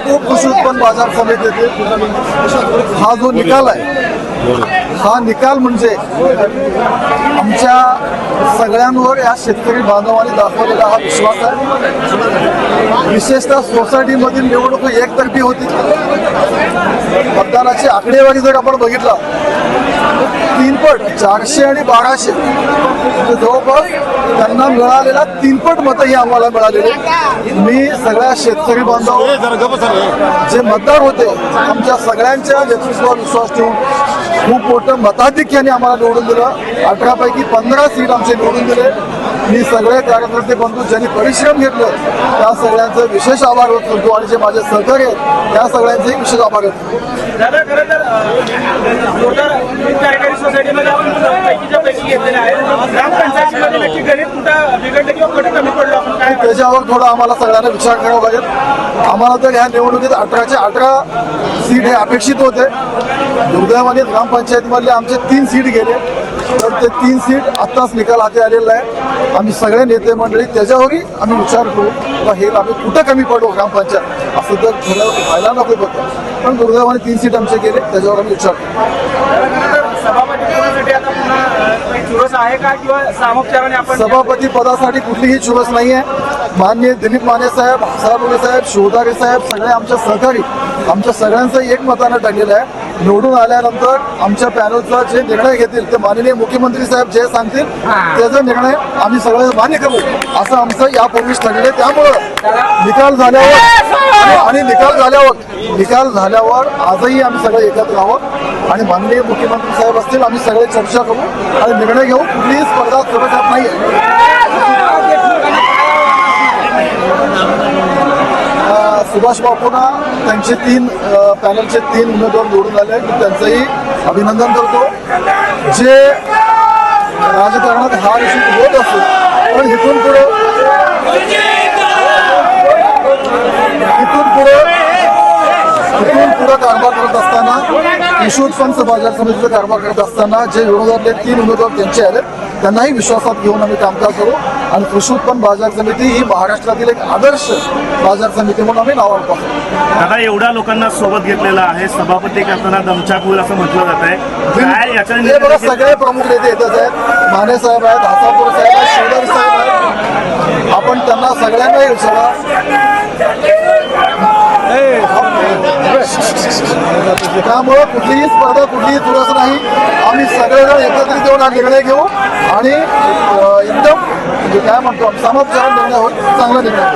खूप कृषी उत्पन्न बाजार समितीतील हा जो निकाल आहे हा निकाल म्हणजे आमच्या सगळ्यांवर या शेतकरी बांधवांनी दाखवलेला हा विश्वास आहे. विशेषतः सोसायटीमधील निवडणूक एकतर्फी होती. मतदानाची आकडेवारी जर आपण बघितला तीनपट चारशे आणि बाराशे. म्हणजे जवळपास त्यांना मिळालेला तीनपट मतं ही आम्हाला मिळालेली मी सगळ्या शेतकरी बांधव जे मतदार होते आमच्या सगळ्यांच्या नेतृत्वावर विश्वास ठेवून खूप मोठं मताधिक्याने आम्हाला निवडून दिलं. अठरापैकी पंधरा सीट आमचे निवडून दिले. मी सगळे कार्यकर्ते बंधू ज्यांनी परिश्रम घेतले त्या सगळ्यांचे विशेष आभार व्यक्त करतो आणि जे माझे सहकारी आहेत त्या सगळ्यांचेही विशेष आभार व्यक्त करतो. दादा खरं तर अं, मोटार कार्यकारी सोसायटीमध्ये आपण पैकीच्या पैकी घेतलेले आहे. ग्रामपंचायतीमध्ये नक्की गणित कुठं बिघडलं किंवा कुठे कमी पडलो आपण काय त्याच्यावर थोडा आम्हाला सगळ्यांना विचार करावा लागेल. आम्हाला तर ह्या निवडणुकीत अठराचे अठरा सीट हे अपेक्षित होते. दुर्दैवाने ग्रामपंचायतीमधले आमचे तीन सीट गेले. तर ते तीन सीट आत्ताच निकाल हाती आलेला आहे. आम्ही सगळे नेते मंडळी त्याच्यावरही आम्ही विचार करू किंवा हे आम्ही कुठं कमी पडू ग्रामपंचायत? असं तर खरं व्हायला नको होतं. पण दुर्दैवाने तीन सीट आमचे गेले त्याच्यावर आम्ही विचार करू. सभापती पदासाठी कुठलीही चुरस नाही आहे. मान्य दिलीप माने साहेब हसाबुले साहेब शिवदारे साहेब सगळे आमच्या सहकारी आमच्या सगळ्यांचं एक मतानं टाकलेलं आहे. निवडून आल्यानंतर आमच्या पॅनलचा जे निर्णय घेतील ते माननीय मुख्यमंत्री साहेब जे सांगतील त्याचा निर्णय आम्ही सगळे मान्य करू. असं आमचं यापूर्वीच ठरलेलं आहे. त्यामुळं निकाल झाल्यावर आणि- निकाल झाल्यावर निकाल झाल्यावर आजही आम्ही सगळे एकत्र आहोत. आणि माननीय मुख्यमंत्री साहेब असतील आम्ही सगळे चर्चा करू आणि निर्णय घेऊ. कुठलीही स्पर्धा सुरक्षात नाही आहे अ, सुभाष बापूंना त्यांचे तीन पॅनलचे तीन उमेदवार निवडून आले मी त्यांचंही अभिनंदन करतो. जे राजकारणात हार अशी होत असतो पण इथून पुढे इथून पुढे इथून पुढे कारभार करत असताना कृषी उत्पन्न बाजार समितीचा कारभार करत असताना जे विरोधातले तीन उमेदवार त्यांचे आले त्यांनाही विश्वासात घेऊन आम्ही कामकाज करू. आणि कृषी उत्पन्न बाजार समिती ही महाराष्ट्रातील एक आदर्श बाजार समिती म्हणून आम्ही पाहतो दादा एवढ्या लोकांना सोबत घेतलेला आहे सभापती करताना होईल असं म्हटलं जात आहे. सगळे प्रमुख नेते येतच आहेत. माने साहेब आहेत हासापूर साहेब आहेत शिवदार साहेब आहेत. आपण त्यांना सगळ्यांनाही विचारा. त्यामुळं कुठलीही स्पर्धा कुठलीही चुरस नाही. आम्ही सगळेजण एकत्रित येऊन हा निर्णय घेऊ आणि एकदम म्हणजे काय म्हणतो समोपचार निर्णय होईल चांगला निर्णय.